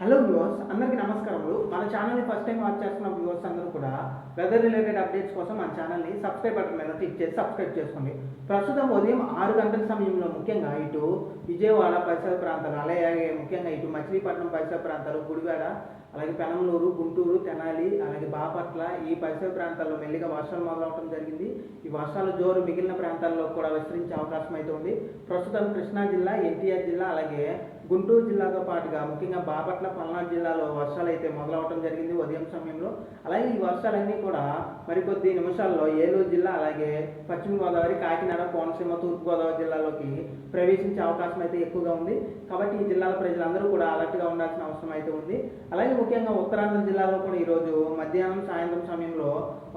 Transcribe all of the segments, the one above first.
Hello viewers అందరికీ నమస్కారములు. మన ఛానల్ని ఫస్ట్ టైం వాచ్ చేస్తున్న వ్యూవర్స్ అందరూ కూడా వెదర్ రిలేటెడ్ అప్డేట్స్ కోసం మన ఛానల్ని సబ్స్క్రైబ్ బటన్ మీద క్లిక్ చేసి సబ్స్క్రైబ్ చేసుకోండి. ప్రస్తుతం ఉదయం ఆరు గంటల సమయంలో ముఖ్యంగా ఇటు విజయవాడ పరిసర ప్రాంతాలు అలాగే ముఖ్యంగా ఇటు మచిలీపట్నం పరిసర ప్రాంతాలు గుడివాడ అలాగే పెనమలూరు గుంటూరు తెనాలి అలాగే బాపట్ల ఈ పరిసర ప్రాంతాల్లో మెల్లిగా వర్షాలు మొదలవడం జరిగింది. ఈ వర్షాలు జోరు మిగిలిన ప్రాంతాల్లో కూడా విస్తరించే అవకాశం అయితే ఉంది. ప్రస్తుతం కృష్ణా జిల్లా ఎన్టీఆర్ జిల్లా అలాగే గుంటూరు జిల్లాతో పాటుగా ముఖ్యంగా బాపట్ల పల్నాడు జిల్లాలో వర్షాలు అయితే మొదలవటం జరిగింది ఉదయం సమయంలో. అలాగే ఈ వర్షాలన్నీ కూడా మరికొద్ది నిమిషాల్లో ఏలూరు జిల్లా అలాగే పశ్చిమ గోదావరి కాకినాడ కోనసీమ తూర్పుగోదావరి జిల్లాలోకి ప్రవేశించే అవకాశం అయితే ఎక్కువగా ఉంది. కాబట్టి ఈ జిల్లాల ప్రజలందరూ కూడా అలర్ట్గా ఉండాల్సిన అవసరం అయితే ఉంది. అలాగే ముఖ్యంగా ఉత్తరాంధ్ర జిల్లాలో కూడా ఈరోజు మధ్యాహ్నం సాయంత్రం సమయంలో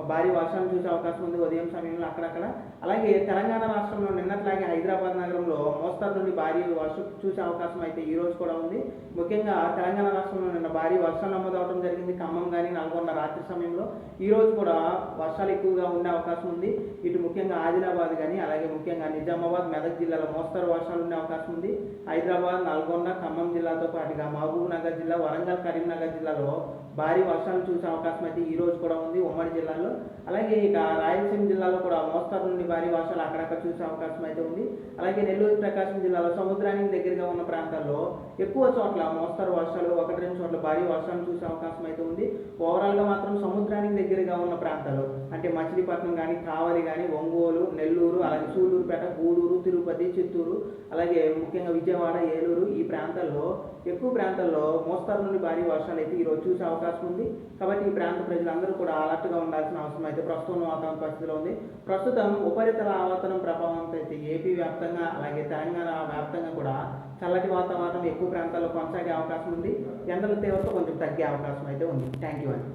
భారీ వర్షాలు చూసే అవకాశం ఉంది. ఉదయం సమయంలో అక్కడక్కడ. అలాగే తెలంగాణ రాష్ట్రంలో నిన్నట్లాగే హైదరాబాద్ మోస్తరు నుండి భారీ వర్షం చూసే అవకాశం అయితే ఈ రోజు కూడా ఉంది. ముఖ్యంగా తెలంగాణ రాష్ట్రంలో నిన్న భారీ వర్షాలు నమోదవడం జరిగింది. ఖమ్మం కానీ నల్గొండ రాత్రి సమయంలో ఈ రోజు కూడా వర్షాలు ఎక్కువగా ఉండే అవకాశం ఉంది. ఇటు ముఖ్యంగా ఆదిలాబాద్ కానీ అలాగే ముఖ్యంగా నిజామాబాద్ మెదక్ జిల్లాలో మోస్తరు వర్షాలు ఉండే అవకాశం ఉంది. హైదరాబాద్ నల్గొండ ఖమ్మం జిల్లాతో పాటుగా మహబూబ్ నగర్ జిల్లా వరంగల్ కరీంనగర్ జిల్లాలో భారీ వర్షాలు చూసే అవకాశం అయితే ఈ రోజు కూడా ఉంది ఉమ్మడి జిల్లాలో. అలాగే ఇక రాయలసీమ జిల్లాలో కూడా మోస్తరు నుండి భారీ వర్షాలు అక్కడక్కడ చూసే అవకాశం అయితే ఉంది. అలాగే నెల్లూరు ప్రకాశం జిల్లాలో సముద్రానికి దగ్గరగా ఉన్న ప్రాంతాల్లో ఎక్కువ చోట్ల మోస్తరు వర్షాలు ఒకటి రెండు చోట్ల భారీ వర్షాలు చూసే అవకాశం అయితే ఉంది. ఓవరాల్గా మాత్రం సముద్రానికి దగ్గరగా ఉన్న ప్రాంతాలు అంటే మచిలీపట్నం కానీ కావలి కానీ ఒంగోలు నెల్లూరు అలాగే సూళ్ళూరుపేట గూడూరు తిరుపతి చిత్తూరు అలాగే ముఖ్యంగా విజయవాడ ఏలూరు ఈ ప్రాంతాల్లో ఎక్కువ ప్రాంతాల్లో మోస్తరు నుండి భారీ వర్షాలు అయితే ఈరోజు చూసే అవకాశం ఉంది. కాబట్టి ఈ ప్రాంత ప్రజలందరూ కూడా అలర్ట్గా ఉండాల్సిన అవసరం అయితే ప్రస్తుతం వాతావరణ పరిస్థితిలో ఉంది. ప్రస్తుతం ఉపరితల ఆవర్తనం ప్రభావంతో అయితే ఏపీ వ్యాప్తంగా అలాగే తెలంగాణ వ్యాప్తంగా కూడా చల్లటి వాతావరణం ఎక్కువ ప్రాంతాల్లో కొనసాగే అవకాశం ఉంది. ఎండల తీవ్రత కొంచెం తగ్గే అవకాశం అయితే ఉంది. థ్యాంక్ యూ అండి.